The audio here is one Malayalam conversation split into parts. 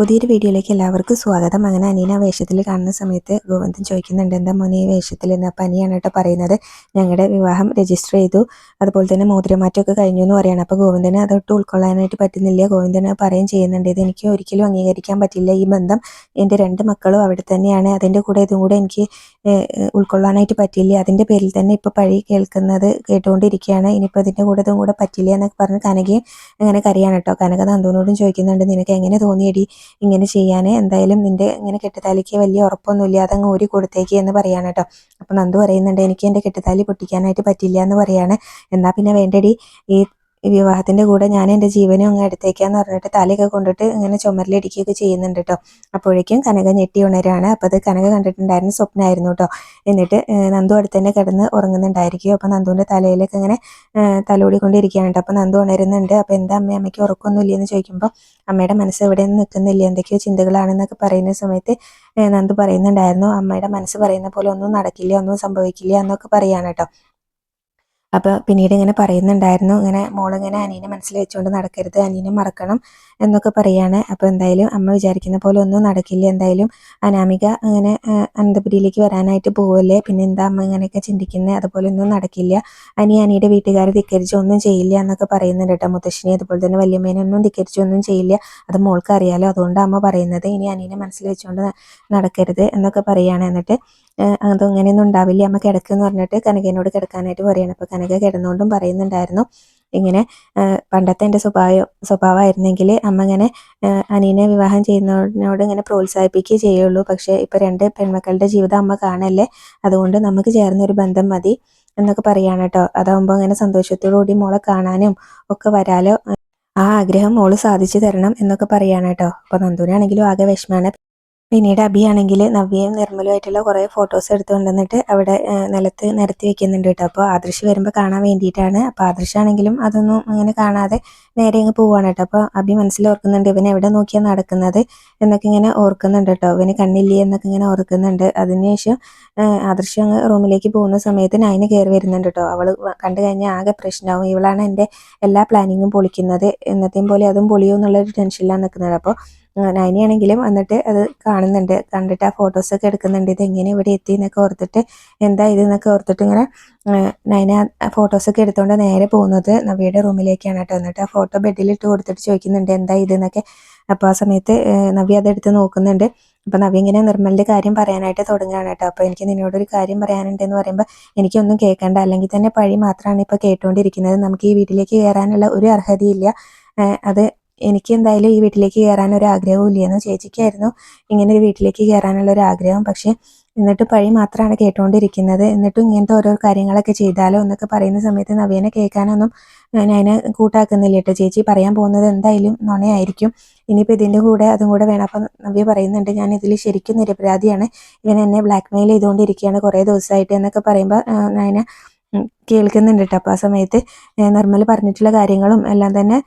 പുതിയൊരു വീഡിയോയിലേക്ക് എല്ലാവർക്കും സ്വാഗതം. അങ്ങനെ അനീന വേഷത്തിൽ കാണുന്ന സമയത്ത് ഗോവിന്ദൻ ചോദിക്കുന്നുണ്ട് എന്താ മോനെ ഈ വേഷത്തിൽ? എന്ന് അപ്പം അനിയാണ് കേട്ടോ പറയുന്നത്. ഞങ്ങളുടെ വിവാഹം രജിസ്റ്റർ ചെയ്തു. അതുപോലെ തന്നെ മോതിരമാറ്റമൊക്കെ കഴിഞ്ഞു എന്ന് പറയണം. അപ്പോൾ ഗോവിന്ദന് അതൊട്ട് ഉൾക്കൊള്ളാനായിട്ട് പറ്റുന്നില്ല. ഗോവിന്ദന് പറയുകയും ചെയ്യുന്നുണ്ട് ഇത് എനിക്ക് ഒരിക്കലും അംഗീകരിക്കാൻ പറ്റില്ല. ഈ ബന്ധം എന്റെ രണ്ട് മക്കളും അവിടെ തന്നെയാണ്. അതിന്റെ കൂടെ ഇതും കൂടെ എനിക്ക് ഉൾക്കൊള്ളാനായിട്ട് പറ്റില്ല. അതിന്റെ പേരിൽ തന്നെ ഇപ്പോൾ പഴി കേൾക്കുന്നത് കേട്ടുകൊണ്ടിരിക്കുകയാണ്. ഇനിയിപ്പോൾ ഇതിന്റെ കൂടെ ഇതും കൂടെ പറ്റില്ല എന്നൊക്കെ പറഞ്ഞ് കനകയും അങ്ങനെ കരയാണ് കേട്ടോ. കനക നന്ദുവിനോടും ചോദിക്കുന്നുണ്ട് നിനക്ക് എങ്ങനെ തോന്നിയടി? ഇങ്ങനെ ചെയ്യാൻ എന്തായാലും നിന്റെ ഇങ്ങനെ കെട്ടുതാലിക്ക് വലിയ ഉറപ്പൊന്നുമില്ല അതങ്ങ് ഊരി കൊടുത്തേക്ക് എന്ന് പറയാണ് കേട്ടോ. അപ്പം നന്ദു പറയുന്നുണ്ട് എനിക്ക് എന്റെ കെട്ടുതാലി പൊട്ടിക്കാനായിട്ട് പറ്റില്ല എന്ന് പറയാണ്. എന്നാൽ പിന്നെ വേണ്ടടി ഈ ഈ വിവാഹത്തിന്റെ കൂടെ ഞാൻ എന്റെ ജീവനും അങ്ങ് എടുത്തേക്കാന്ന് പറഞ്ഞിട്ട് തലയൊക്കെ കൊണ്ടിട്ട് ഇങ്ങനെ ചുമരിലിടിക്കുകയൊക്കെ ചെയ്യുന്നുണ്ട് കേട്ടോ. അപ്പോഴേക്കും കനക ഞെട്ടി ഉണരാണ് അപ്പോൾ അത് കനക കണ്ടിട്ടുണ്ടായിരുന്ന സ്വപ്നമായിരുന്നു കേട്ടോ. എന്നിട്ട് നന്ദു അടുത്ത് തന്നെ കിടന്ന് ഉറങ്ങുന്നുണ്ടായിരിക്കും. അപ്പോൾ നന്ദുവിന്റെ തലയിലേക്ക് ഇങ്ങനെ തലോടിക്കൊണ്ടിരിക്കുകയാണ് അപ്പോൾ നന്ദു ഉണരുന്നുണ്ട്. അപ്പോൾ എന്താ അമ്മ അമ്മയ്ക്ക് ഉറക്കമൊന്നുമില്ല എന്ന് ചോദിക്കുമ്പോൾ അമ്മയുടെ മനസ്സ് എവിടെ നിന്ന് നിൽക്കുന്നില്ല. എന്തൊക്കെയോ ചിന്തകളാണെന്നൊക്കെ പറയുന്ന സമയത്ത് നന്ദു പറയുന്നുണ്ടായിരുന്നു. അമ്മയുടെ മനസ്സ് പറയുന്ന പോലെ ഒന്നും നടക്കില്ല ഒന്നും സംഭവിക്കില്ല എന്നൊക്കെ പറയാണ് കേട്ടോ. അപ്പോൾ പിന്നീട് ഇങ്ങനെ പറയുന്നുണ്ടായിരുന്നു. ഇങ്ങനെ മോളിങ്ങനെ അനീനെ മനസ്സിൽ വെച്ചുകൊണ്ട് നടക്കരുത് അനിയനെ മറക്കണം എന്നൊക്കെ പറയാണ്. അപ്പോൾ എന്തായാലും അമ്മ വിചാരിക്കുന്ന പോലെ ഒന്നും നടക്കില്ല. എന്തായാലും അനാമിക അങ്ങനെ അനന്തപുരിയിലേക്ക് വരാനായിട്ട് പോവല്ലേ? പിന്നെ എന്താ അമ്മ ഇങ്ങനെയൊക്കെ ചിന്തിക്കുന്നത് അതുപോലെ ഒന്നും നടക്കില്ല. അനി അനിയുടെ വീട്ടുകാർ ധിക്കരിച്ച് ഒന്നും ചെയ്യില്ല എന്നൊക്കെ പറയുന്നുണ്ട് കേട്ടോ മുത്തശ്ശിനെ. അതുപോലെ തന്നെ വല്യമ്മേനൊന്നും ധിക്കരിച്ചൊന്നും ചെയ്യില്ല. അത് മോൾക്ക് അറിയാലോ. അതുകൊണ്ട് അമ്മ പറയുന്നത്. ഇനി അനിയനെ മനസ്സിൽ വെച്ചുകൊണ്ട് നടക്കരുത് എന്നൊക്കെ പറയുകയാണ് എന്നിട്ട് അതങ്ങനെയൊന്നും ഉണ്ടാവില്ല? അമ്മ കിടക്കെന്ന് പറഞ്ഞിട്ട് കനകനോട് കിടക്കാനായിട്ട് പറയുകയാണ് അപ്പോൾ കനക കിടന്നുകൊണ്ടും പറയുന്നുണ്ടായിരുന്നു. ഇങ്ങനെ പണ്ടത്തെ എന്റെ സ്വഭാവം സ്വഭാവമായിരുന്നെങ്കിൽ അമ്മ ഇങ്ങനെ അനീനെ വിവാഹം ചെയ്യുന്നതിനോട് ഇങ്ങനെ പ്രോത്സാഹിപ്പിക്കുകയേ ചെയ്യുള്ളൂ. പക്ഷേ ഇപ്പോൾ രണ്ട് പെൺമക്കളുടെ ജീവിതം അമ്മ കാണല്ലേ? അതുകൊണ്ട് നമുക്ക് ചേർന്നൊരു ബന്ധം മതി എന്നൊക്കെ പറയാണ് കേട്ടോ. അതാകുമ്പോൾ അങ്ങനെ സന്തോഷത്തോടുകൂടി മോളെ കാണാനും ഒക്കെ വരാലോ. ആ ആഗ്രഹം മോൾ സാധിച്ചു തരണം എന്നൊക്കെ പറയാണ് കേട്ടോ. അപ്പോൾ നന്ദുവിനാണെങ്കിലും ആകെ വിഷമമാണ്. പിന്നീട് അഭിയാണെങ്കിൽ നവ്യയും നിർമ്മലുമായിട്ടുള്ള കുറേ ഫോട്ടോസ് എടുത്തു കൊണ്ടുവന്നിട്ട് അവിടെ നിലത്ത് നിരത്തി വെക്കുന്നുണ്ട് കേട്ടോ. അപ്പോൾ ആദർശ് വരുമ്പോൾ കാണാൻ വേണ്ടിയിട്ടാണ്. അപ്പോൾ ആദർശാണെങ്കിലും അതൊന്നും അങ്ങനെ കാണാതെ നേരെ അങ്ങ് പോവാണ് കേട്ടോ. അപ്പോൾ അഭി മനസ്സിൽ ഓർക്കുന്നുണ്ട് ഇവൻ എവിടെ നോക്കിയാണ് നടക്കുന്നത് എന്നൊക്കെ ഇങ്ങനെ ഓർക്കുന്നുണ്ട് കേട്ടോ. ഇവന് കണ്ണില്ലേ എന്നൊക്കെ ഇങ്ങനെ ഓർക്കുന്നുണ്ട്. അതിനുശേഷം ആദർശം അങ്ങ് റൂമിലേക്ക് പോകുന്ന സമയത്ത് നൈന് കയറി വരുന്നുണ്ട് കേട്ടോ. അവൾ കണ്ടു കഴിഞ്ഞാൽ ആകെ പ്രശ്നമാവും ഇവളാണ് എന്റെ എല്ലാ പ്ലാനിങ്ങും പൊളിക്കുന്നത്. എന്നത്തെയും പോലെ അതും പൊളിയോ എന്നുള്ളൊരു ടെൻഷനിലാണ് നിൽക്കുന്നത്. അപ്പോൾ നൈനയാണെങ്കിലും വന്നിട്ട് അത് കാണുന്നുണ്ട്. കണ്ടിട്ട് ആ ഫോട്ടോസൊക്കെ എടുക്കുന്നുണ്ട്. ഇത് എങ്ങനെ ഇവിടെ എത്തി എന്നൊക്കെ ഓർത്തിട്ട് എന്താ ഇത് എന്നൊക്കെ ഓർത്തിട്ട് ഇങ്ങനെ നൈന ഫോട്ടോസൊക്കെ എടുത്തുകൊണ്ട് നേരെ പോകുന്നത് നവിയുടെ റൂമിലേക്കാണ് കേട്ടോ. എന്നിട്ട് ആ ഫോട്ടോ ബെഡിൽ ഇട്ട് കൊടുത്തിട്ട് ചോദിക്കുന്നുണ്ട് എന്താ ഇത്? എന്നൊക്കെ. അപ്പോൾ ആ സമയത്ത് നവ്യ അതെടുത്ത് നോക്കുന്നുണ്ട്. അപ്പോൾ നവ്യ ഇങ്ങനെ നിർമ്മലിന്റെ കാര്യം പറയാനായിട്ട് തുടങ്ങുകയാണ് കേട്ടോ. അപ്പോൾ എനിക്ക് നിന്നോടൊരു കാര്യം പറയാനുണ്ട് എന്ന് പറയുമ്പോൾ എനിക്കൊന്നും കേൾക്കണ്ട. അല്ലെങ്കിൽ തന്നെ പഴി മാത്രമാണ് ഇപ്പോൾ കേട്ടുകൊണ്ടിരിക്കുന്നത് നമുക്ക് ഈ വീട്ടിലേക്ക് കയറാനുള്ള ഒരു അർഹതയില്ല. അത് എനിക്ക് എന്തായാലും ഈ വീട്ടിലേക്ക് കയറാൻ ഒരു ആഗ്രഹവും ഇല്ലെന്ന് ചേച്ചിക്കായിരുന്നു. ഇങ്ങനെ ഒരു വീട്ടിലേക്ക് കയറാനുള്ള ഒരു ആഗ്രഹം. പക്ഷേ എന്നിട്ട് പഴി മാത്രമാണ് കേട്ടുകൊണ്ടിരിക്കുന്നത് എന്നിട്ടും ഇങ്ങനത്തെ ഓരോ കാര്യങ്ങളൊക്കെ ചെയ്താലോ എന്നൊക്കെ പറയുന്ന സമയത്ത് നവീനെ കേൾക്കാനൊന്നും ഞാൻ കൂട്ടാക്കുന്നില്ല കേട്ടോ. ചേച്ചി പറയാൻ പോകുന്നത് എന്തായാലും നുണയായിരിക്കും. ഇനിയിപ്പോൾ ഇതിന്റെ കൂടെ അതും കൂടെ വേണം. അപ്പം നവ്യ പറയുന്നുണ്ട് ഞാൻ ഇതിൽ ശരിക്കും നിരപരാധിയാണ്. ഇവൻ എന്നെ ബ്ലാക്ക് മെയിൽ ചെയ്തുകൊണ്ടിരിക്കുകയാണ് കുറേ ദിവസമായിട്ട് എന്നൊക്കെ പറയുമ്പോൾ ഞാൻ കേൾക്കുന്നുണ്ട് കേട്ടോ. അപ്പോൾ ആ സമയത്ത് നിർമ്മൽ പറഞ്ഞിട്ടുള്ള കാര്യങ്ങളും എല്ലാം തന്നെ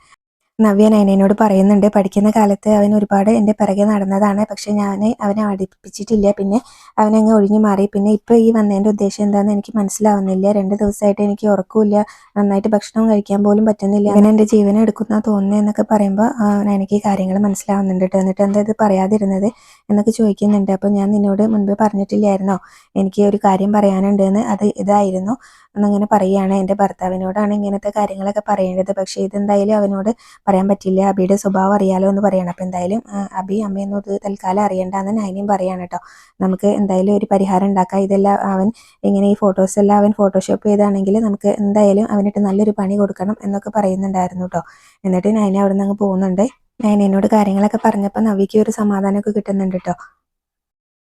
നവ്യ നയനോട് പറയുന്നുണ്ട് പഠിക്കുന്ന കാലത്ത് അവൻ ഒരുപാട് എന്റെ പിറകെ നടന്നതാണ്. പക്ഷെ ഞാൻ അവനെ അടുപ്പിച്ചിട്ടില്ല പിന്നെ അവനങ്ങ് ഒഴിഞ്ഞു മാറി. പിന്നെ ഇപ്പോൾ ഈ വന്നതിന്റെ ഉദ്ദേശം എന്താണെന്ന് എനിക്ക് മനസ്സിലാവുന്നില്ല. രണ്ട് ദിവസമായിട്ട് എനിക്ക് ഉറക്കമില്ല നന്നായിട്ട് ഭക്ഷണം കഴിക്കാൻ പോലും പറ്റുന്നില്ല. അവൻ എന്റെ ജീവനെ എടുക്കുന്ന തോന്നുന്നു എന്നൊക്കെ പറയുമ്പോൾ എനിക്ക് കാര്യങ്ങൾ മനസ്സിലാവുന്നുണ്ട് കേട്ടോ എന്നിട്ട് എന്താ ഇത് പറയാതിരുന്നത് എന്നൊക്കെ ചോദിക്കുന്നുണ്ട്. അപ്പോൾ ഞാൻ നിന്നോട് മുൻപ് പറഞ്ഞിട്ടില്ലായിരുന്നോ? എനിക്ക് ഒരു കാര്യം പറയാനുണ്ട് എന്ന് അത് ഇതായിരുന്നു എന്നങ്ങനെ പറയുകയാണ്. എന്റെ ഭർത്താവിനോടാണ് ഇങ്ങനത്തെ കാര്യങ്ങളൊക്കെ പറയേണ്ടത്. പക്ഷേ ഇതെന്തായാലും അവനോട് പറയാൻ പറ്റില്ല. അബിയുടെ സ്വഭാവം അറിയാലോ എന്ന് പറയണം. അപ്പോൾ എന്തായാലും അബി അമ്മയൊന്നും ഇത് തൽക്കാലം അറിയണ്ടെന്ന് നൈനിയും പറയാണ് കേട്ടോ നമുക്ക് എന്തായാലും ഒരു പരിഹാരം ഉണ്ടാക്കാം. ഇതെല്ലാം അവൻ ഇങ്ങനെ ഈ ഫോട്ടോസ് എല്ലാം അവൻ ഫോട്ടോഷോപ്പ് ചെയ്താണെങ്കിൽ നമുക്ക് എന്തായാലും അവനിട്ട് നല്ലൊരു പണി കൊടുക്കണം എന്നൊക്കെ പറയുന്നുണ്ടായിരുന്നു കേട്ടോ എന്നിട്ട് നൈന അവിടെ നിന്ന് അങ്ങ് പോകുന്നുണ്ട്. നൈനയോട് കാര്യങ്ങളൊക്കെ പറഞ്ഞപ്പോൾ നവിക്ക് ഒരു സമാധാനമൊക്കെ കിട്ടുന്നുണ്ട് കേട്ടോ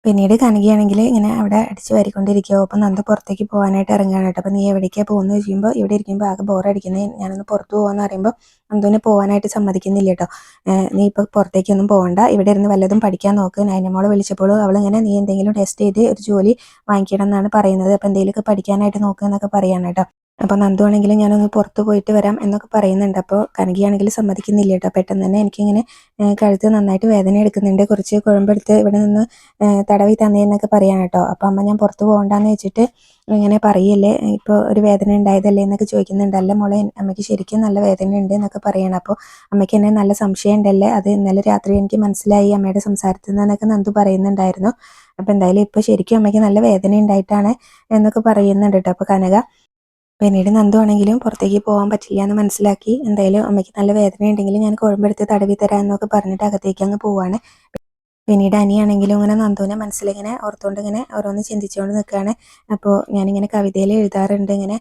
പിന്നീട് കനകയാണെങ്കിൽ ഇങ്ങനെ അവിടെ അടിച്ച് വരിക്കൊണ്ടിരിക്കുകയോ അപ്പം നന്ദ പുറത്തേക്ക് പോകാനായിട്ട് ഇറങ്ങുകയാണ് കേട്ടോ. അപ്പം നീ എവിടേക്കാണ് പോകുന്നത് ചോദിക്കുമ്പോൾ ഇവിടെ ഇരിക്കുമ്പോൾ ആകെ ബോറടിക്കുന്നത് ഞാനൊന്ന് പുറത്ത് പോകാമെന്ന് പറയുമ്പോൾ നന്ദുവിനെ പോകാനായിട്ട് സമ്മതിക്കുന്നില്ല കേട്ടോ. നീ ഇപ്പോൾ പുറത്തേക്കൊന്നും പോകണ്ട ഇവിടെ ഇരുന്ന് വല്ലതും പഠിക്കാൻ നോക്ക്. നൈനമോളെ വിളിച്ചപ്പോൾ അവളിങ്ങനെ നീ എന്തെങ്കിലും ടെസ്റ്റ് ചെയ്ത് ഒരു ജോലി വാങ്ങിക്കണം എന്നാണ് പറയുന്നത്. അപ്പോൾ എന്തെങ്കിലുമൊക്കെ പഠിക്കാനായിട്ട് നോക്കുക എന്നൊക്കെ പറയാണ് കേട്ടോ. അപ്പോൾ നന്ദു ആണെങ്കിലും ഞാനൊന്ന് പുറത്ത് പോയിട്ട് വരാം എന്നൊക്കെ പറയുന്നുണ്ട്. അപ്പോൾ കനകിയാണെങ്കിലും സമ്മതിക്കുന്നില്ല കേട്ടോ. പെട്ടെന്ന് തന്നെ എനിക്കിങ്ങനെ കഴുത്ത് നന്നായിട്ട് വേദന എടുക്കുന്നുണ്ട്. കുറച്ച് കുഴമ്പെടുത്ത് ഇവിടെ നിന്ന് തടവി തന്നേന്നൊക്കെ പറയാൻ കേട്ടോ. അപ്പോൾ അമ്മ ഞാൻ പുറത്ത് പോകണ്ടെന്ന് വെച്ചിട്ട് ഇങ്ങനെ പറയല്ലേ? ഇപ്പോൾ ഒരു വേദന ഉണ്ടായതല്ലേ എന്നൊക്കെ ചോദിക്കുന്നുണ്ട് അല്ല മോളെ? അമ്മയ്ക്ക് ശരിക്കും നല്ല വേദന ഉണ്ട് എന്നൊക്കെ പറയണം. അപ്പോൾ അമ്മയ്ക്ക് എന്നെ നല്ല സംശയം ഉണ്ടല്ലേ അത് ഇന്നലെ രാത്രി എനിക്ക് മനസ്സിലായി അമ്മയുടെ സംസാരത്തിൽ നിന്നൊക്കെ നന്ദു പറയുന്നുണ്ടായിരുന്നു. അപ്പോൾ എന്തായാലും ഇപ്പോൾ ശരിക്കും അമ്മയ്ക്ക് നല്ല വേദന ഉണ്ടായിട്ടാണ് എന്നൊക്കെ പറയുന്നുണ്ട് കേട്ടോ. അപ്പോൾ കനക പിന്നീട് നന്ദു ആണെങ്കിലും പുറത്തേക്ക് പോകാൻ പറ്റില്ല എന്ന് മനസ്സിലാക്കി. എന്തായാലും അമ്മയ്ക്ക് നല്ല വേദന ഉണ്ടെങ്കിൽ ഞാൻ കുഴമ്പെടുത്ത് തടവി തരാം എന്നൊക്കെ പറഞ്ഞിട്ട് അകത്തേക്ക് അങ്ങ് പോവാണ്. പിന്നീട് അനിയാണെങ്കിലും ഇങ്ങനെ നന്ദുവിനെ മനസ്സിലിങ്ങനെ ഓർത്തുകൊണ്ട് ഇങ്ങനെ ഓരോന്ന് ചിന്തിച്ചുകൊണ്ട് നിൽക്കുകയാണ് അപ്പോൾ ഞാനിങ്ങനെ കവിതയിൽ എഴുതാറുണ്ട് ഇങ്ങനെ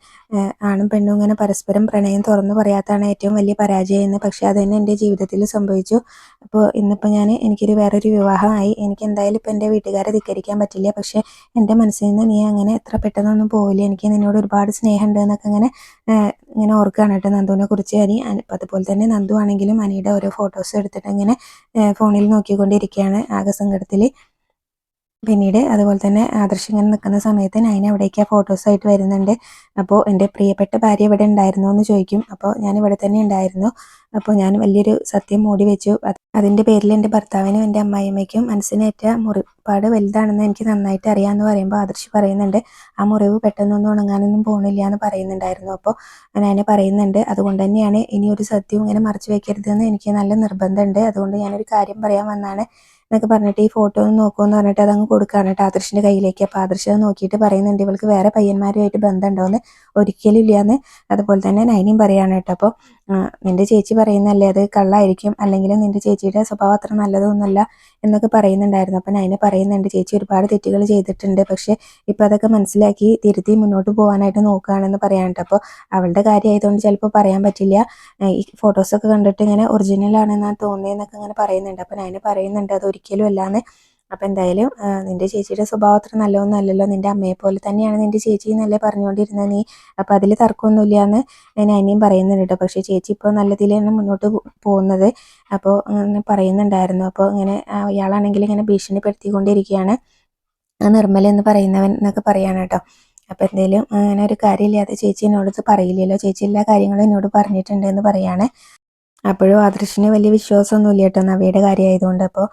ആണും പെണ്ണും ഇങ്ങനെ പരസ്പരം പ്രണയം തുറന്നു പറയാത്താണ് ഏറ്റവും വലിയ പരാജയം എന്ന്. പക്ഷേ അത് തന്നെ എന്റെ ജീവിതത്തിൽ സംഭവിച്ചു. അപ്പോൾ ഇന്നിപ്പോൾ ഞാൻ എനിക്കൊരു വേറൊരു വിവാഹമായി. എനിക്ക് എന്തായാലും ഇപ്പോൾ എന്റെ വീട്ടുകാരെ ധിക്കരിക്കാൻ പറ്റില്ല. പക്ഷേ എന്റെ മനസ്സിൽ നിന്ന് നീ അങ്ങനെ എത്ര പെട്ടെന്നൊന്നും പോവില്ല. എനിക്ക് നിന്നോട് ഒരുപാട് സ്നേഹമുണ്ട് എന്നൊക്കെ ഇങ്ങനെ ഏഹ് ഇങ്ങനെ ഓർക്കുകയാണ് കേട്ടോ നന്ദുവിനെ കുറിച്ച്. അനി- അതുപോലെ തന്നെ നന്ദു ആണെങ്കിലും അനിയുടെ ഓരോ ഫോട്ടോസ് എടുത്തിട്ട് ഇങ്ങനെ ഫോണിൽ നോക്കിക്കൊണ്ടിരിക്കുകയാണ്. ആകെ പിന്നീട് അതുപോലെ തന്നെ ആദർശ് ഇങ്ങനെ നിൽക്കുന്ന സമയത്ത് ഞാൻ അവിടേക്ക് ഫോട്ടോസായിട്ട് വരുന്നുണ്ട്? അപ്പോൾ എന്റെ പ്രിയപ്പെട്ട ഭാര്യ ഇവിടെ ഉണ്ടായിരുന്നോ എന്ന് ചോദിക്കും. അപ്പോൾ ഞാൻ ഇവിടെ തന്നെ ഉണ്ടായിരുന്നു. അപ്പോൾ ഞാൻ വലിയൊരു സത്യം മൂടി വെച്ചു. അതിന്റെ പേരിൽ എന്റെ ഭർത്താവിനും എന്റെ അമ്മായിയമ്മയ്ക്കും മനസ്സിനേറ്റ മുറിപ്പാട് വലുതാണെന്ന് എനിക്ക് നന്നായിട്ട് അറിയാമെന്ന് പറയുമ്പോൾ ആദർശ് പറയുന്നുണ്ട്. ആ മുറിവ് പെട്ടെന്നൊന്നും ഉണങ്ങാനൊന്നും പോകണില്ല എന്ന് പറയുന്നുണ്ടായിരുന്നു. അപ്പോൾ ഞാൻ പറയുന്നുണ്ട്. അതുകൊണ്ട് തന്നെയാണ് ഇനി ഒരു സത്യവും ഇങ്ങനെ മറച്ചു വെക്കരുതെന്ന് എനിക്ക് നല്ല നിർബന്ധമുണ്ട്. അതുകൊണ്ട് ഞാനൊരു കാര്യം പറയാൻ വന്നാണ്. എന്നൊക്കെ പറഞ്ഞിട്ട് ഈ ഫോട്ടോ ഒന്ന് നോക്കുമെന്ന് പറഞ്ഞിട്ട് അതങ്ങ് കൊടുക്കുകയാണ് കേട്ടോ. ആദർശിന്റെ കയ്യിലേക്ക്. അപ്പോൾ ആദർശ് അത് നോക്കിയിട്ട് പറയുന്നുണ്ട് ഇവൾക്ക് വേറെ പയ്യന്മാരുമായിട്ട് ബന്ധമുണ്ടോയെന്ന് ഒരിക്കലും ഇല്ലയെന്ന് അതുപോലെ തന്നെ നൈനിയും പറയാണ് കേട്ടോ. അപ്പോൾ നിന്റെ ചേച്ചി പറയുന്നല്ലേ അത് കള്ളായിരിക്കും അല്ലെങ്കിൽ നിന്റെ ചേച്ചിയുടെ സ്വഭാവം അത്ര നല്ലതൊന്നുമല്ല എന്നൊക്കെ പറയുന്നുണ്ടായിരുന്നു. അപ്പം അതിനെ പറയുന്നുണ്ട് ചേച്ചി ഒരുപാട് തെറ്റുകൾ ചെയ്തിട്ടുണ്ട് പക്ഷേ ഇപ്പം അതൊക്കെ മനസ്സിലാക്കി തിരുത്തി മുന്നോട്ട് പോകാനായിട്ട് നോക്കുകയാണെന്ന് പറയാനുണ്ട്. അപ്പോൾ അവളുടെ കാര്യമായതുകൊണ്ട് ചിലപ്പോൾ പറയാൻ പറ്റില്ല. ഈ ഫോട്ടോസൊക്കെ കണ്ടിട്ട് ഇങ്ങനെ ഒറിജിനൽ ആണെന്നാണ് തോന്നിയെന്നൊക്കെ ഇങ്ങനെ പറയുന്നുണ്ട്. അപ്പം അതിനെ പറയുന്നുണ്ട് അത് ഒരിക്കലും അല്ലാന്ന്. അപ്പം എന്തായാലും നിന്റെ ചേച്ചിയുടെ സ്വഭാവം അത്ര നല്ലതൊന്നും അല്ലല്ലോ. നിന്റെ അമ്മയെ പോലെ തന്നെയാണ് നിന്റെ ചേച്ചി എന്നല്ലേ പറഞ്ഞുകൊണ്ടിരുന്നത് നീ. അപ്പം അതിൽ തർക്കമൊന്നുമില്ല എന്ന് ഞാൻ അനിയും പറയുന്നുണ്ട് കേട്ടോ. പക്ഷേ ചേച്ചി ഇപ്പോൾ നല്ലതിലാണ് മുന്നോട്ട് പോകുന്നത്. അപ്പോൾ അങ്ങനെ പറയുന്നുണ്ടായിരുന്നു. അപ്പോൾ ഇങ്ങനെ അയാളാണെങ്കിൽ ഇങ്ങനെ ഭീഷണിപ്പെടുത്തിക്കൊണ്ടിരിക്കുകയാണ്. നിർമ്മല എന്ന് പറയുന്നവൻ എന്നൊക്കെ പറയാണ് കേട്ടോ. അപ്പോൾ എന്തെങ്കിലും അങ്ങനെ ഒരു കാര്യമില്ലാതെ ചേച്ചി എന്നോട് പറയില്ലല്ലോ. ചേച്ചി എല്ലാ കാര്യങ്ങളും എന്നോട് പറഞ്ഞിട്ടുണ്ട് എന്ന് പറയാണ്. അപ്പോഴും ആദർശിന് വലിയ വിശ്വാസമൊന്നുമില്ല കേട്ടോ നവിയുടെ കാര്യമായതുകൊണ്ട്. അപ്പോൾ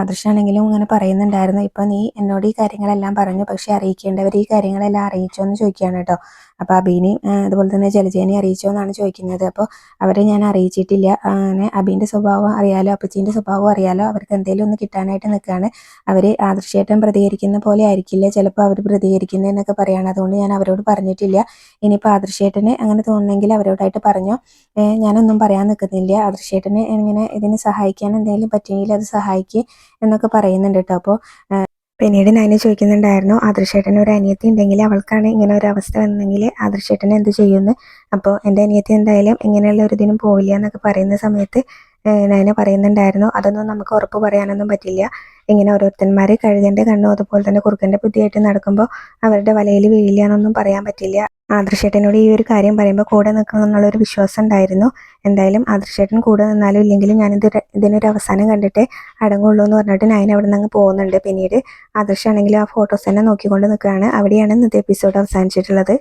ആദർശാണെങ്കിലും ഇങ്ങനെ പറയുന്നുണ്ടായിരുന്നു. ഇപ്പോൾ നീ എന്നോട് ഈ കാര്യങ്ങളെല്ലാം പറഞ്ഞു പക്ഷേ അറിയിക്കേണ്ടവർ ഈ കാര്യങ്ങളെല്ലാം അറിയിച്ചോ എന്ന് ചോദിക്കുകയാണ് കേട്ടോ. അപ്പോൾ അബീനെയും അതുപോലെ തന്നെ ജലജേനെ അറിയിച്ചോ എന്നാണ് ചോദിക്കുന്നത്. അപ്പോൾ അവരെ ഞാൻ അറിയിച്ചിട്ടില്ല. അങ്ങനെ അബീന്റെ സ്വഭാവം അറിയാലോ അപ്പച്ചീന്റെ സ്വഭാവം അറിയാലോ അവർക്ക് എന്തെങ്കിലും ഒന്ന് കിട്ടാനായിട്ട് നിൽക്കുകയാണ്. അവർ ആദർശേട്ടൻ പ്രതികരിക്കുന്ന പോലെ ആയിരിക്കില്ല ചിലപ്പോൾ അവർ പ്രതികരിക്കുന്നതെന്നൊക്കെ പറയുകയാണ് അതുകൊണ്ട് ഞാൻ അവരോട് പറഞ്ഞിട്ടില്ല. ഇനിയിപ്പോൾ ആദർശേട്ടന് അങ്ങനെ തോന്നുന്നെങ്കിൽ അവരോടായിട്ട് പറഞ്ഞോ. ഞാനൊന്നും പറയാൻ നിൽക്കുന്നില്ല. ആദർശേട്ടന് ഇങ്ങനെ ഇതിനെ സഹായിക്കാൻ എന്തെങ്കിലും പറ്റുമെങ്കിൽ അത് സഹായിക്കുക എന്നൊക്കെ പറയുന്നുണ്ട് കേട്ടോ. അപ്പോൾ പിന്നീട് ഞാൻ ചോദിക്കുന്നുണ്ടായിരുന്നു ആദർശേട്ടന് ഒരു അനിയത്തി ഉണ്ടെങ്കിൽ അവൾക്കാണ് ഇങ്ങനെ ഒരു അവസ്ഥ വന്നെങ്കിൽ ആദർശേട്ടൻ എന്ത് ചെയ്യുമെന്ന് അപ്പോൾ എന്റെ അനിയത്തി എന്തായാലും ഇങ്ങനെയുള്ള ഒരു ഇതിനും പോവില്ല എന്നൊക്കെ പറയുന്ന സമയത്ത് നൈന പറയുന്നുണ്ടായിരുന്നു അതൊന്നും നമുക്ക് ഉറപ്പ് പറയാനൊന്നും പറ്റില്ല. ഇങ്ങനെ ഓരോരുത്തന്മാർ കഴുകന്റെ കണ്ണും അതുപോലെ തന്നെ കുറുക്കന്റെ ബുദ്ധിയായിട്ട് നടക്കുമ്പോൾ അവരുടെ വലയിൽ വീഴില്ല എന്നൊന്നും പറയാൻ പറ്റില്ല. ആദർശേട്ടനോട് ഈ ഒരു കാര്യം പറയുമ്പോൾ കൂടെ നിൽക്കണം എന്നുള്ളൊരു വിശ്വാസം ഉണ്ടായിരുന്നു. എന്തായാലും ആദർശേട്ടൻ കൂടെ നിന്നാലും ഇല്ലെങ്കിലും ഞാനിത് ഇതിനൊരു അവസാനം കണ്ടിട്ട് അടങ്ങുള്ളൂ എന്ന് പറഞ്ഞിട്ട് നയൻ അവിടെ നിന്ന് പോകുന്നുണ്ട്. പിന്നീട് ആദർശാണെങ്കിൽ ആ ഫോട്ടോസ് തന്നെ നോക്കിക്കൊണ്ട് നിൽക്കുകയാണ്. അവിടെയാണ് ഇന്നത്തെ എപ്പിസോഡ് അവസാനിച്ചിട്ടുള്ളത്.